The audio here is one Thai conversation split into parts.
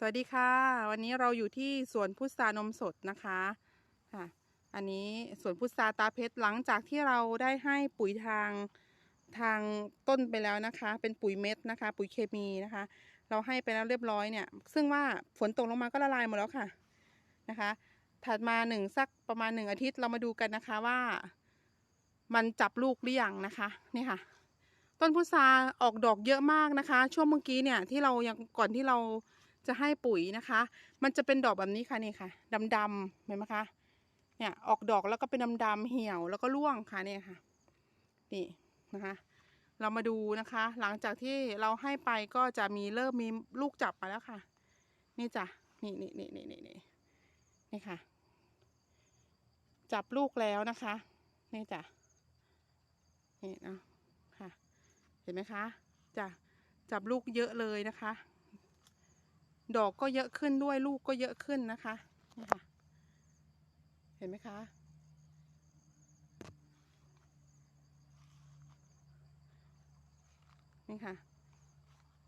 สวัสดีค่ะ วันนี้เราอยู่ที่สวนพุทรานมสดนะคะค่ะอันนี้สวนพุทราตาเพชรหลังจากที่เราได้ให้ปุ๋ยทางทางต้นไปแล้วนะคะ เป็นปุ๋ยเม็ดนะคะ ปุ๋ยเคมีนะคะ เราให้ไปแล้วเรียบร้อยเนี่ย ซึ่งว่าฝนตกลงมาก็ละลายหมดแล้วค่ะนะคะ ถัดมาหนึ่งสักประมาณหนึ่งอาทิตย์เรามาดูกันนะคะว่า มันจับลูกหรือยังนะคะนี่ค่ะ ต้นพุทราออกดอกเยอะมากนะคะ ช่วงเมื่อกี้เนี่ยที่เรายังก่อนที่เรา จะให้ปุ๋ยนะคะ มันจะเป็นดอกแบบนี้ค่ะนี่ค่ะดำๆเห็นไหมคะเนี่ยออกดอกแล้วก็เป็นดำๆเหี่ยวแล้วก็ร่วงค่ะเนี่ยค่ะ นี่นะคะ เรามาดูนะคะ หลังจากที่เราให้ไปก็จะมีเริ่มมีลูกจับมาแล้วค่ะ นี่จ้ะนี่นี่นี่นี่นี่นี่นี่ค่ะ จับลูกแล้วนะคะ นี่จ้ะนี่นะค่ะ เห็นไหมคะจ้ะจับลูกเยอะเลยนะคะ ดอกก็เยอะขึ้นด้วยลูกก็เยอะขึ้นนะคะนี่ค่ะ เห็นไหมคะ นี่ค่ะ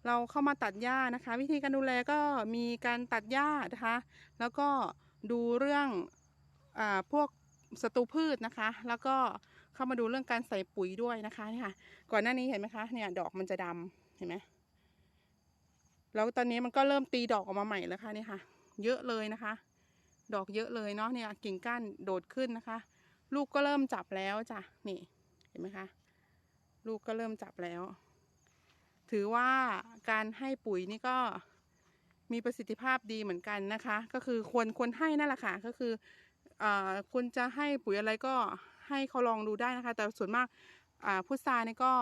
เราเข้ามาตัดหญ้านะคะ วิธีการดูแลก็มีการตัดหญ้านะคะ แล้วก็ดูเรื่องอาพวกศัตรูพืชนะคะ แล้วก็เข้ามาดูเรื่องการใส่ปุ๋ยด้วยนะคะนี่ค่ะ ก่อนหน้านี้เห็นไหมคะเนี่ยดอกมันจะดำเห็นไหม แล้วตอนนี้มันก็เริ่มตีดอกออกมาใหม่แล้วค่ะนี่ค่ะ เยอะเลยนะคะ ดอกเยอะเลยเนาะเนี่ยกิ่งก้านโดดขึ้นนะคะ ลูกก็เริ่มจับแล้วจ้ะนี่เห็นไหมคะลูกก็เริ่มจับแล้ว ถือว่าการให้ปุ๋ยนี่ก็มีประสิทธิภาพดีเหมือนกันนะคะ ก็คือควรควรให้นั่นแหละค่ะก็คืออคุณจะให้ปุ๋ยอะไรก็ให้เขาลองดูได้นะคะ แต่ส่วนมากพุทรานี่ก็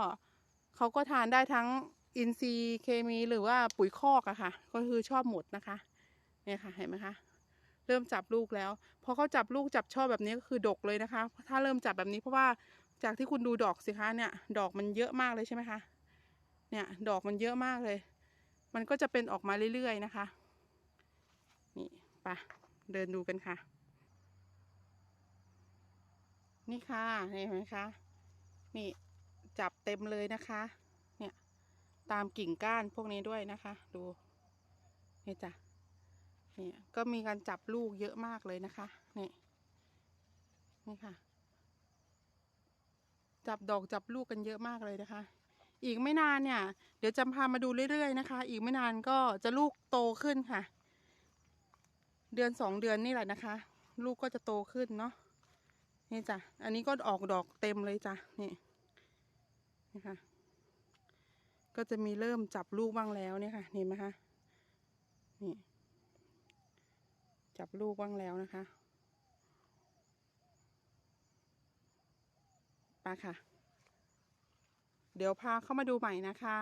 เขาก็ทานได้ทั้ง อินทรีย์เคมีหรือว่าปุ๋ยคอกอะค่ะ ก็คือชอบหมดนะคะ เนี่ยค่ะเห็นไหมคะเริ่มจับลูกแล้ว พอเขาจับลูกจับช่อแบบนี้ก็คือดกเลยนะคะ ถ้าเริ่มจับแบบนี้เพราะว่าจากที่คุณดูดอกสิคะเนี่ย ดอกมันเยอะมากเลยใช่ไหมคะ เนี่ย ดอกมันเยอะมากเลย มันก็จะเป็นออกมาเรื่อยๆนะคะ นี่ไปะเดินดูกันค่ะ นี่ค่ะเห็นไหมคะ นี่จับเต็มเลยนะคะ ตามกิ่งก้านพวกนี้ด้วยนะคะ ดูนี่จ้ะนี่ก็มีการจับลูกเยอะมากเลยนะคะนี่นี่ค่ะ จับดอกจับลูกกันเยอะมากเลยนะคะ อีกไม่นานเนี่ย เดี๋ยวจะพามาดูเรื่อยๆนะคะ อีกไม่นานก็จะลูกโตขึ้นค่ะ เดือนสองเดือนนี่แหละนะคะ ลูกก็จะโตขึ้นเนาะนี่จ้ะ อันนี้ก็ออกดอกเต็มเลยจ้ะ นี่ นี่ค่ะ ก็จะมีเริ่มจับลูกบ้างแล้วเนี่ยค่ะเห็นไหมคะนี่ จับลูกบ้างแล้วนะคะไปค่ะ เดี๋ยวพาเข้ามาดูใหม่นะคะ